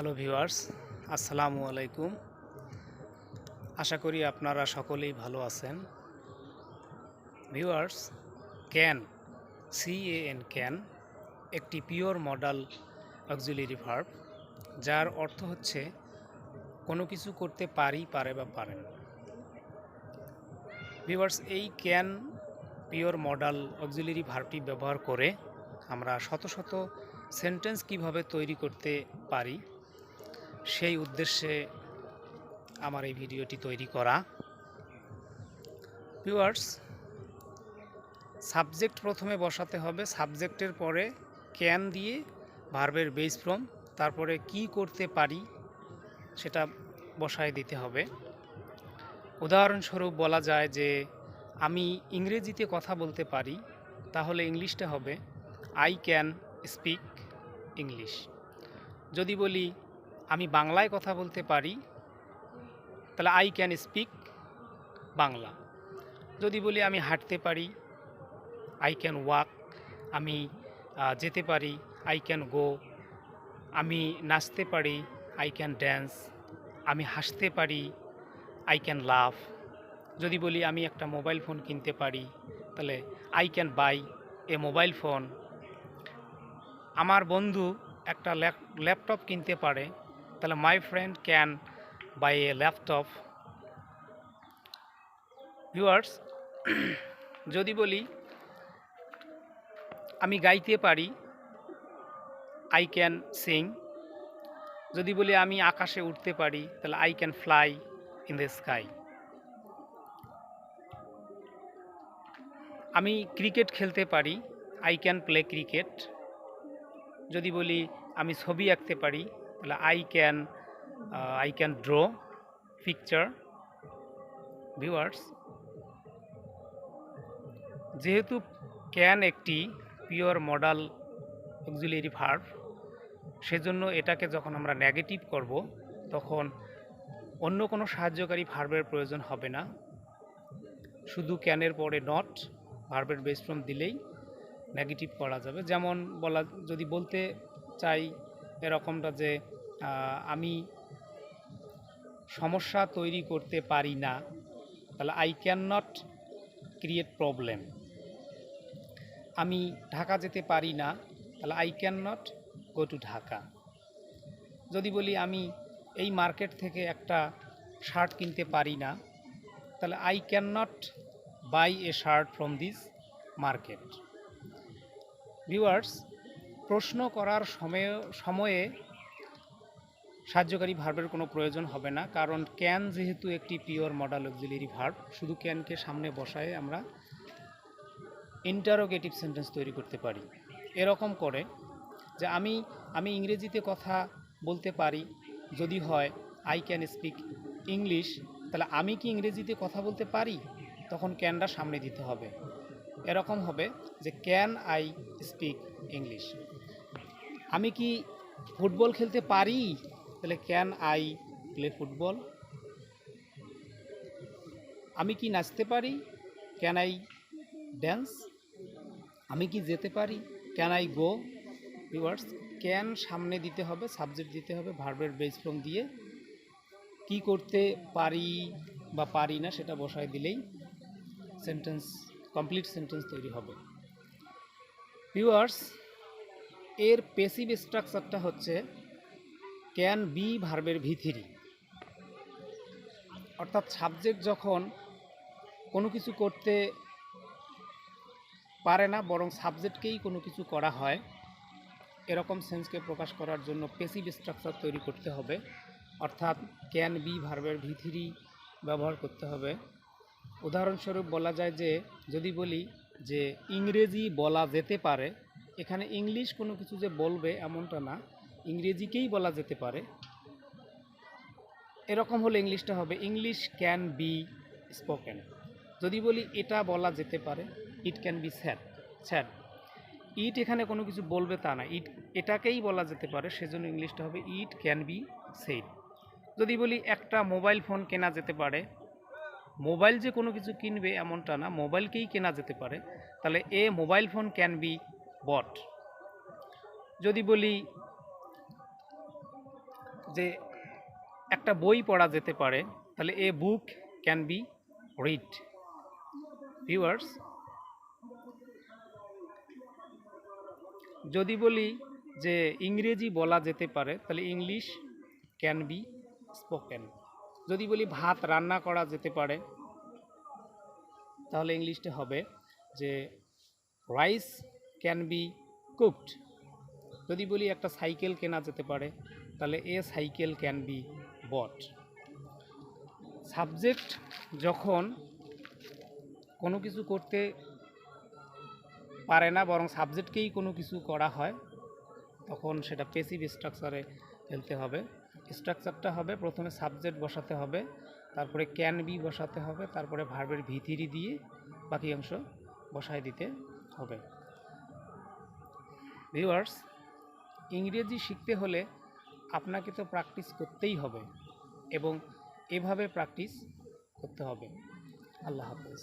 Hello viewers আসসালামু আলাইকুম আশা করি আপনারা সকলেই ভালো আছেন। Viewers can C A N can একটি পিওর মডাল অক্সিলারি ভার্ব যার অর্থ হচ্ছে কোনো কিছু করতে পারি, পারে বা পারেন ভিউয়ার্স এই ক্যান পিওর মডাল অক্সিলারি ভার্বটি ব্যবহার করে আমরা শত শত সেন্টেন্স কীভাবে তৈরি করতে পারি সেই উদ্দেশ্যে আমার এই ভিডিওটি তৈরি করা। ভিউয়ার্স, সাবজেক্ট প্রথমে বসাতে হবে। সাবজেক্টের পরে ক্যান দিয়ে ভার্বের বেস ফ্রম তারপরে কি করতে পারি সেটা বসায় দিতে হবে। উদাহরণস্বরূপ বলা যায় যে, আমি ইংরেজিতে কথা বলতে পারি, তাহলে ইংলিশটা হবে আই ক্যান স্পিক ইংলিশ যদি বলি আমি বাংলায় কথা বলতে পারি, তাহলে আই ক্যান স্পিক বাংলা। যদি বলি আমি হাঁটতে পারি আই ক্যান ওয়াক আমি যেতে পারি আই ক্যান গো আমি নাচতে পারি আই ক্যান ড্যান্স আমি হাসতে পারি আই ক্যান লাভ যদি বলি আমি একটা মোবাইল ফোন কিনতে পারি, তাহলে I can buy a mobile phone আমার বন্ধু একটা ল্যাপটপ কিনতে পারে তাহলে my friend can buy a laptop viewers যদি বলি, আমি গাইতে পারি আই ক্যান সিং যদি বলি আমি আকাশে উঠতে পারি, তাহলে I can fly in the sky আমি ক্রিকেট খেলতে পারি আই ক্যান প্লে ক্রিকেট যদি বলি আমি ছবি আঁকতে পারি তাহলে I can I can draw picture viewers যেহেতু ক্যান একটি পিওর মডাল অক্সিলারি ভার্ব সেজন্য এটাকে যখন আমরা নেগেটিভ করব, তখন অন্য কোনো সাহায্যকারী ভার্বের প্রয়োজন হবে না। শুধু ক্যানের পরে নট ভার্বের বেস ফ্রম দিলেই নেগেটিভ করা যাবে। যেমন বলা, যদি বলতে চাই এরকমটা যে আমি সমস্যা তৈরি করতে পারি না, তাহলে I can not create problem আমি ঢাকা যেতে পারি না, তাহলে I can not go to Dhaka যদি বলি আমি এই মার্কেট থেকে একটা শার্ট কিনতে পারি না, তাহলে I can not buy a shirt from this market viewers প্রশ্ন করার সময়ে সময়ে সাহায্যকারী ভার্বের কোনো প্রয়োজন হবে না, কারণ ক্যান যেহেতু একটি পিওর মডাল অক্সিলারি ভার্ব শুধু ক্যানকে সামনে বসায় আমরা ইন্টারোগেটিভ সেন্টেন্স তৈরি করতে পারি। এরকম করে যে আমি আমি ইংরেজিতে কথা বলতে পারি, যদি হয় আই ক্যান স্পিক ইংলিশ তাহলে আমি কি ইংরেজিতে কথা বলতে পারি? তখন ক্যানটা সামনে দিতে হবে। এরকম হবে যে ক্যান আই স্পিক ইংলিশ আমি কি ফুটবল খেলতে পারি? তাহলে ক্যান আই প্লে ফুটবল আমি কি নাচতে পারি? ক্যান আই ড্যান্স আমি কি যেতে পারি? Can I go viewers can সামনে দিতে হবে সাবজেক্ট দিতে হবে ভার্বের বেস ফ্রম দিয়ে। কি করতে পারি বা পারি না সেটা বসায় দিলেই সেন্টেন্স কমপ্লিট সেন্টেন্স তৈরি হবে। ভিউয়ার্স এর পেসিভ স্ট্রাকচারটা হচ্ছে ক্যান বি ভার্বের ভিথিরি অর্থাৎ সাবজেক্ট যখন কোনো কিছু করতে পারে না, বরং সাবজেক্টকেই কোনো কিছু করা হয়, এরকম সেন্সকে প্রকাশ করার জন্য পেসিভ স্ট্রাকচার তৈরি করতে হবে। অর্থাৎ ক্যান বি ভার্বের ভিথিরি ব্যবহার করতে হবে। উদাহরণস্বরূপ বলা যায় যে, যদি বলি যে ইংরেজি বলা যেতে পারে এখানে ইংলিশ কোনো কিছু যে বলবে এমনটা না, ইংরেজিকেই বলা যেতে পারে। এরকম হলে ইংলিশটা হবে ইংলিশ ক্যান বি স্পোকেন যদি বলি এটা বলা যেতে পারে it can be said said it এখানে কোনো কিছু বলবে তা না ইট এটাকেই বলা যেতে পারে, সেজন্য ইংলিশটা হবে ইট ক্যান বি সেইড যদি বলি একটা মোবাইল ফোন কেনা যেতে পারে, মোবাইল যে কোনো কিছু কিনবে এমনটা না, মোবাইলকেই কেনা যেতে পারে, তাহলে a mobile phone can be bought. যদি বলি যে একটা বই পড়া যেতে পারে, তাহলে a book can be read. Viewers, যদি বলি যে ইংরেজি বলা যেতে পারে, তাহলে ইংলিশ ক্যান বি স্পোকেন। যদি বলি ভাত রান্না করা যেতে পারে, তাহলে ইংলিশটা হবে যে রাইস ক্যান বি কুকড। যদি বলি একটা সাইকেল কেনা যেতে পারে, তাহলে a cycle can be bought. Subject যখন কোনো কিছু করতে পারে না, বরং সাবজেক্টকেই কোনো কিছু করা হয়, তখন সেটা পেসিভ স্ট্রাকচারে ফেলতে হবে। স্ট্রাকচারটা হবে প্রথমে সাবজেক্ট বসাতে হবে, তারপরে ক্যান বি বসাতে হবে, তারপরে ভার্বের ভিথিরি দিয়ে বাকি অংশ বসায় দিতে হবে। ভিউয়ার্স, ইংরেজি শিখতে হলে আপনাকে তো প্র্যাকটিস করতেই হবে এবং এভাবে প্র্যাকটিস করতে হবে। আল্লাহ হাফেজ।